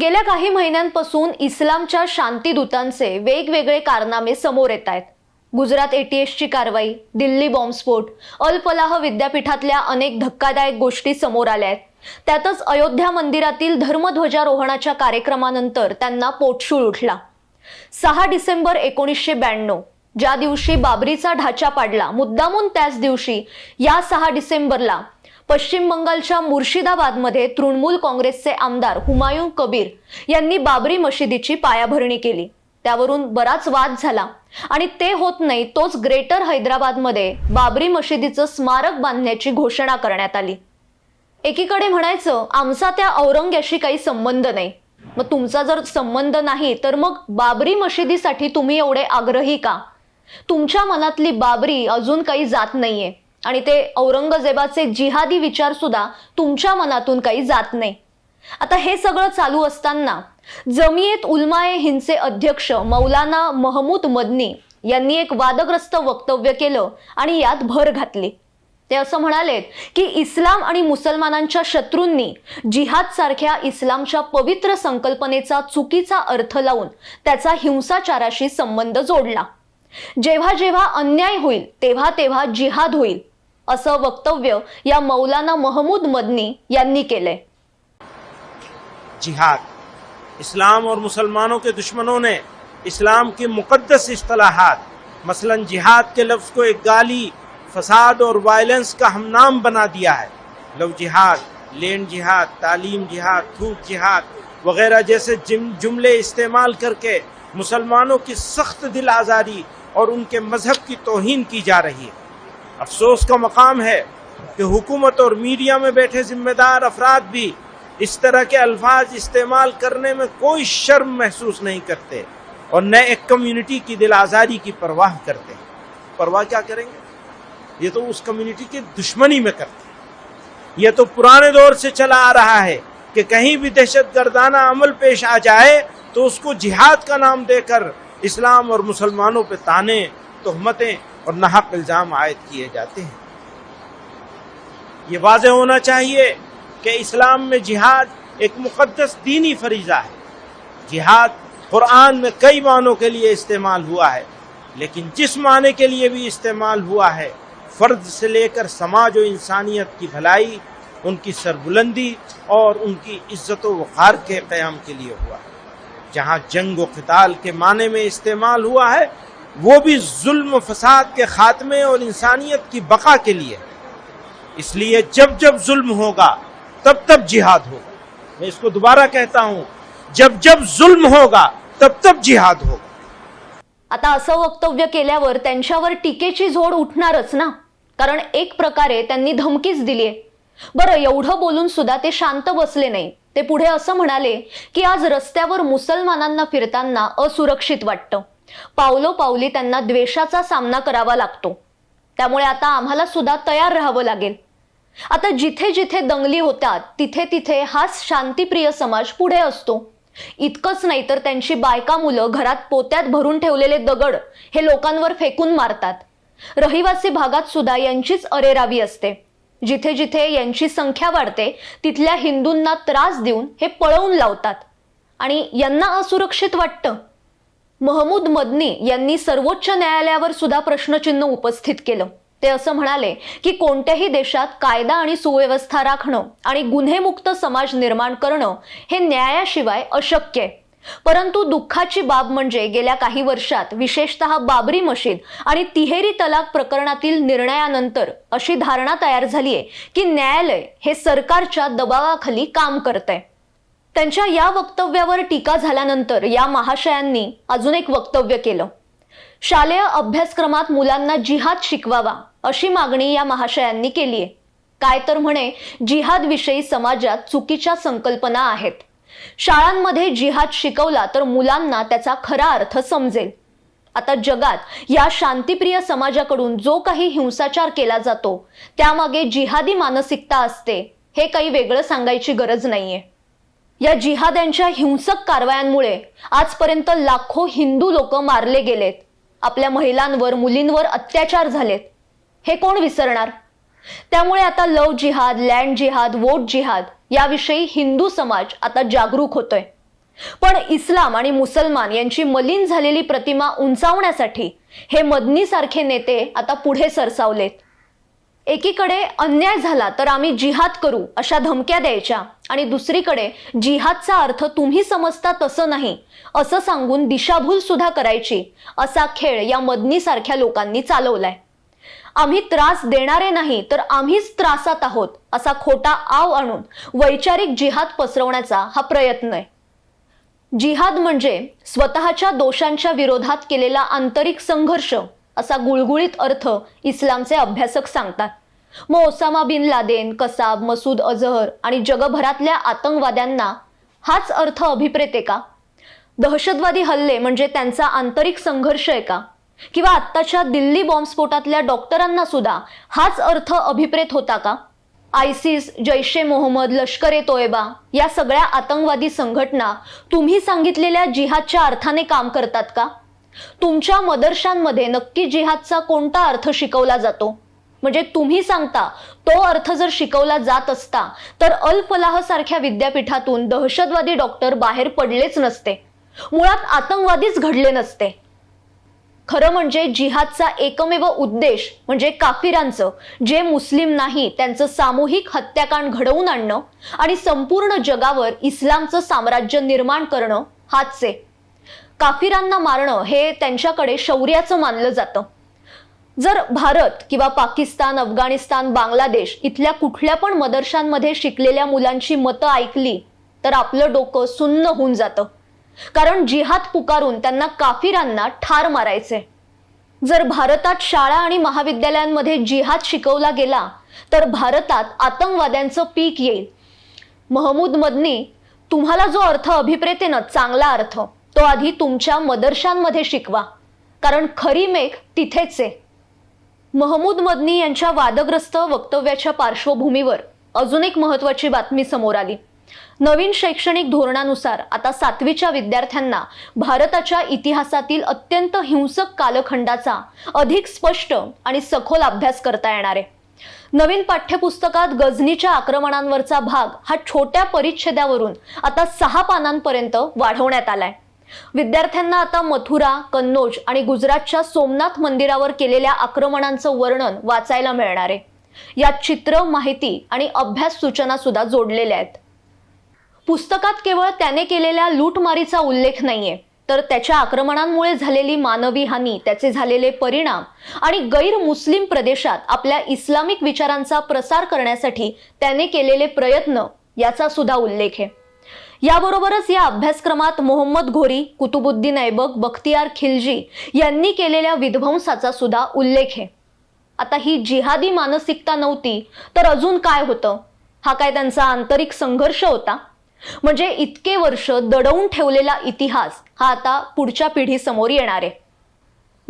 गेल्या काही महिन्यांपासून इस्लामच्या शांतीदूतांचे वेगवेगळे कारनामे समोर येत आहेत. गुजरात एटीएसची कारवाई दिल्ली बॉम्बस्फोट अल फलाह विद्यापीठातल्या अनेक धक्कादायक गोष्टी समोर आल्या आहेत. त्यातच अयोध्या मंदिरातील धर्मध्वजारोहणाच्या कार्यक्रमानंतर त्यांना पोटशूळ उठला. सहा डिसेंबर एकोणीसशे ब्याण्णव ज्या दिवशी बाबरीचा ढाचा पाडला मुद्दामून त्याच दिवशी या सहा डिसेंबरला पश्चिम बंगालच्या मुर्शिदाबादमध्ये तृणमूल काँग्रेसचे आमदार हुमायून कबीर यांनी बाबरी मशिदीची पायाभरणी केली. त्यावरून बराच वाद झाला आणि ते होत नाही तोच ग्रेटर हैदराबादमध्ये बाबरी मशिदीचं स्मारक बांधण्याची घोषणा करण्यात आली. एकीकडे म्हणायचं आमचा त्या औरंग्याशी काही संबंध नाही. मग तुमचा जर संबंध नाही तर मग बाबरी मशिदीसाठी तुम्ही एवढे आग्रही का? तुमच्या मनातली बाबरी अजून काही जात नाहीये. आणि ते औरंगजेबाचे जिहादी विचार सुद्धा तुमच्या मनातून काही जात नाही. आता हे सगळं चालू असताना जमियत उलमाए हिंदचे अध्यक्ष मौलाना महमूद मदनी यांनी एक वादग्रस्त वक्तव्य केलं आणि यात भर घातली. ते असं म्हणालेत की इस्लाम आणि मुसलमानांच्या शत्रूंनी जिहाद सारख्या इस्लामच्या पवित्र संकल्पनेचा चुकीचा अर्थ लावून त्याचा हिंसाचाराशी संबंध जोडला. जेव्हा जेव्हा अन्याय होईल तेव्हा तेव्हा जिहाद होईल. असं वक्तव्य या मौलाना महमूद मदनी यांनी केलंय. जिहाद. इस्लाम और मुसलमानों के दुश्मनों ने इस्लाम की मुकद्दस असलाहत मसलन जिहाद के लफ्ज़ को एक गाली फसाद और वायलेंस का हम नाम बना दिया है। लव जिहाद लैंड जिहाद तालीम जिहाद थूक जिहाद वगैरह जैसे जिम जुमले इस्तेमाल करके मुसलमानों की सख्त दिल आज़ारी और उनके मजहब की तोहीन की जा रही है अफसोस का मकाम है कि हुकूमत और मीडिया में बैठे जिम्मेदार अफराद भी इस तरह के अल्फाज इस्तेमाल करने में कोई शर्म महसूस नहीं करते और न एक कम्युनिटी की दिल आज़ारी की परवाह करते हैं परवाह क्या करेंगे ये तो उस कम्युनिटी की दुश्मनी में करते हैं ये तो पुराने दौर से चला आ रहा है कि कहीं भी दहशत गर्दाना अमल पेश आ जाए तो उसको जिहाद का नाम देकर इस्लाम और मुसलमानों पे ताने तहमतें और नाहक इल्ज़ाम आयद किए जाते हैं ये वाजह होना चाहिए कि इस्लाम में जिहाद एक मुकद्दस दीनी फरीज़ा है जिहाद कुरान में कई मानों के लिए इस्तेमाल हुआ है लेकिन जिस माने के लिए भी इस्तेमाल हुआ है फ़र्द से लेकर समाज और इंसानियत की भलाई उनकी सरबुलंदी और उनकी इज्जत वक़ार के क़याम के लिए हुआ है जहाँ जंग व क़ताल के माने में इस्तेमाल हुआ है वो भी जुल्म फसाद के खात्मे और इंसानियत की बका के लिए। इसलिए जब जब जुल्म होगा तब तब जिहाद होगा। मैं इसको दोबारा कहता हूं जब जब जुल्म होगा तब तब जिहाद होगा। आता असं वक्तव्य केल्यावर त्यांच्यावर टीकेची झोड उठणारच ना? कारण एक प्रकारे त्यांनी धमकीच दिलीये बरं एवढं बोलून सुद्धा ते शांत बसले नाही. ते पुढे असं म्हणाले की आज रस्त्यावर मुसलमानांना फिरताना असुरक्षित वाटतं. पावलोपावली त्यांना द्वेषाचा सामना करावा लागतो. त्यामुळे आता आम्हाला सुद्धा तयार राहावं लागेल. आता जिथे जिथे दंगली होतात तिथे तिथे हाच शांतीप्रिय समाज पुढे असतो. इतकंच नाही तर त्यांची बायका मुलं घरात पोत्यात भरून ठेवलेले दगड हे लोकांवर फेकून मारतात. रहिवासी भागात सुद्धा यांचीच अरेरावी असते. जिथे जिथे यांची संख्या वाढते तिथल्या हिंदूंना त्रास देऊन हे पळवून लावतात. आणि यांना असुरक्षित वाटतं. महमूद मदनी यांनी सर्वोच्च न्यायालयावर सुद्धा प्रश्नचिन्ह उपस्थित केलं. ते असं म्हणाले की कोणत्याही देशात कायदा आणि सुव्यवस्था राखणं आणि गुन्हेमुक्त समाज निर्माण करणं हे न्यायाशिवाय अशक्य आहे. परंतु दुःखाची बाब म्हणजे गेल्या काही वर्षात विशेषतः बाबरी मशीद आणि तिहेरी तलाक प्रकरणातील निर्णयानंतर अशी धारणा तयार झाली आहे की न्यायालय हे सरकारच्या दबावाखाली काम करतंय. त्यांच्या या वक्तव्यावर टीका झाल्यानंतर या महाशयांनी अजून एक वक्तव्य केलं. शालेय अभ्यासक्रमात मुलांना जिहाद शिकवावा अशी मागणी या महाशयांनी केली आहे काय तर म्हणे जिहाद विषयी समाजात चुकीच्या संकल्पना आहेत. शाळांमध्ये जिहाद शिकवला तर मुलांना त्याचा खरा अर्थ समजेल. आता जगात या शांतिप्रिय समाजाकडून जो काही हिंसाचार केला जातो त्यामागे जिहादी मानसिकता असते हे काही वेगळं सांगायची गरज नाहीये. या जिहाद्यांच्या हिंसक कारवायांमुळे आजपर्यंत लाखो हिंदू लोक मारले गेलेत. आपल्या महिलांवर मुलींवर अत्याचार झालेत. हे कोण विसरणार? त्यामुळे आता लव जिहाद लँड जिहाद वोट जिहाद याविषयी हिंदू समाज आता जागरूक होतोय. पण इस्लाम आणि मुसलमान यांची मलिन झालेली प्रतिमा उंचावण्यासाठी हे मदनीसारखे नेते आता पुढे सरसावलेत. एकीकडे अन्याय झाला तर आम्ही जिहाद करू अशा धमक्या द्यायच्या. आणि दुसरीकडे जिहादचा अर्थ तुम्ही समजता तसं नाही असं सांगून दिशाभूल सुद्धा करायची असा खेळ या मदनीसारख्या लोकांनी चालवलाय. आम्ही त्रास देणारे नाही तर आम्हीच त्रासात आहोत असा खोटा आव आणून वैचारिक जिहाद पसरवण्याचा हा प्रयत्न आहे. जिहाद म्हणजे स्वतःच्या दोषांच्या विरोधात केलेला आंतरिक संघर्ष असा गुळगुळीत अर्थ इस्लामचे अभ्यासक सांगतात. मग Osama bin Laden Kasab Masood Azhar आणि जगभरातल्या आतंकवाद्यांना हाच अर्थ अभिप्रेत आहे का? दहशतवादी हल्ले म्हणजे त्यांचा आंतरिक संघर्ष आहे का? किंवा आत्ताच्या दिल्ली बॉम्बस्फोटातल्या डॉक्टरांना सुद्धा हाच अर्थ अभिप्रेत होता का? आयसिस जैश ए मोहम्मद लष्कर ए तोयबा या सगळ्या आतंकवादी संघटना तुम्ही सांगितलेल्या जिहादच्या अर्थाने काम करतात का? तुमच्या मदरशांमध्ये नक्की जिहादचा कोणता अर्थ शिकवला जातो? म्हणजे तुम्ही सांगता तो अर्थ जर शिकवला जात असता तर अल फलाह सारख्या विद्यापीठातून दहशतवादी डॉक्टर बाहेर पडलेच नसते. मुळात आतंकवादीच घडले नसते. खरं म्हणजे जिहादचा एकमेव उद्देश म्हणजे काफिरांचं जे मुस्लिम नाही त्यांचं सामूहिक हत्याकांड घडवून आणणं आणि संपूर्ण जगावर इस्लामचं साम्राज्य निर्माण करणं हाच आहे. काफिरांना मारणं हे त्यांच्याकडे शौर्याचं मानलं जातं. जर भारत किंवा पाकिस्तान अफगाणिस्तान बांगलादेश इथल्या कुठल्या पण मदरशांमध्ये शिकलेल्या मुलांची मतं ऐकली तर आपलं डोकं सुन्न होऊन जातं. कारण जिहाद पुकारून त्यांना काफिरांना ठार मारायचे. जर भारतात शाळा आणि महाविद्यालयांमध्ये जिहाद शिकवला गेला तर भारतात आतंकवाद्यांचं पीक येईल. महमूद मदनी तुम्हाला जो अर्थ अभिप्रेते ना चांगला अर्थ तो आधी तुमच्या मदरशांमध्ये शिकवा. कारण खरी मेघ तिथेच आहे. महमूद मदनी यांच्या वादग्रस्त वक्तव्याच्या पार्श्वभूमीवर अजून एक महत्वाची बातमी समोर आली. नवीन शैक्षणिक धोरणानुसार आता सातवीच्या विद्यार्थ्यांना भारताच्या इतिहासातील अत्यंत हिंसक कालखंडाचा अधिक स्पष्ट आणि सखोल अभ्यास करता येणार आहे. नवीन पाठ्यपुस्तकात गझनीच्या आक्रमणांवरचा भाग हा छोट्या परिच्छेदावरून आता सहा पानांपर्यंत वाढवण्यात आलाय. विद्यार्थ्यांना आता मथुरा कन्नौज आणि गुजरातच्या सोमनाथ मंदिरावर केलेल्या आक्रमणांचं वर्णन वाचायला मिळणार आहे. यात चित्र माहिती आणि अभ्यास सूचना सुद्धा जोडलेल्या आहेत. पुस्तकात केवळ त्याने केलेल्या लूटमारीचा उल्लेख नाहीये तर त्याच्या आक्रमणांमुळे झालेली मानवी हानी त्याचे झालेले परिणाम आणि गैर मुस्लिम प्रदेशात आपल्या इस्लामिक विचारांचा प्रसार करण्यासाठी त्याने केलेले प्रयत्न याचा सुद्धा उल्लेख आहे. याबरोबरच या अभ्यासक्रमात मोहम्मद घोरी कुतुबुद्दीन ऐबक बख्तियार खिलजी यांनी केलेल्या विध्वंसाचा सुद्धा उल्लेख आहे. आता ही जिहादी मानसिकता नव्हती तर अजून काय होतं? हा काय त्यांचा आंतरिक संघर्ष होता? म्हणजे इतके वर्ष दडवून ठेवलेला इतिहास हा आता पुढच्या पिढीसमोर येणार आहे.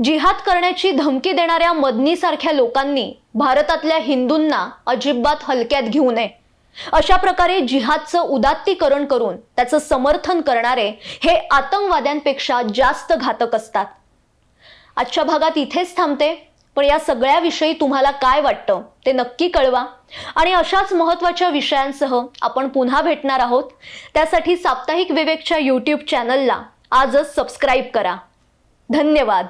जिहाद करण्याची धमकी देणाऱ्या मदनीसारख्या लोकांनी भारतातल्या हिंदूंना अजिबात हलक्यात घेऊ नये. अशा प्रकारे जिहादचं उदात्तीकरण करून त्याचं समर्थन करणारे हे आतंकवाद्यांपेक्षा जास्त घातक असतात. आजच्या भागात इथेच थांबते पण या सगळ्याविषयी तुम्हाला काय वाटतं ते नक्की कळवा. आणि अशाच महत्त्वाच्या विषयांसह आपण पुन्हा भेटणार आहोत. त्यासाठी साप्ताहिक विवेकच्या यूट्यूब चॅनलला आजच सबस्क्राईब करा. धन्यवाद.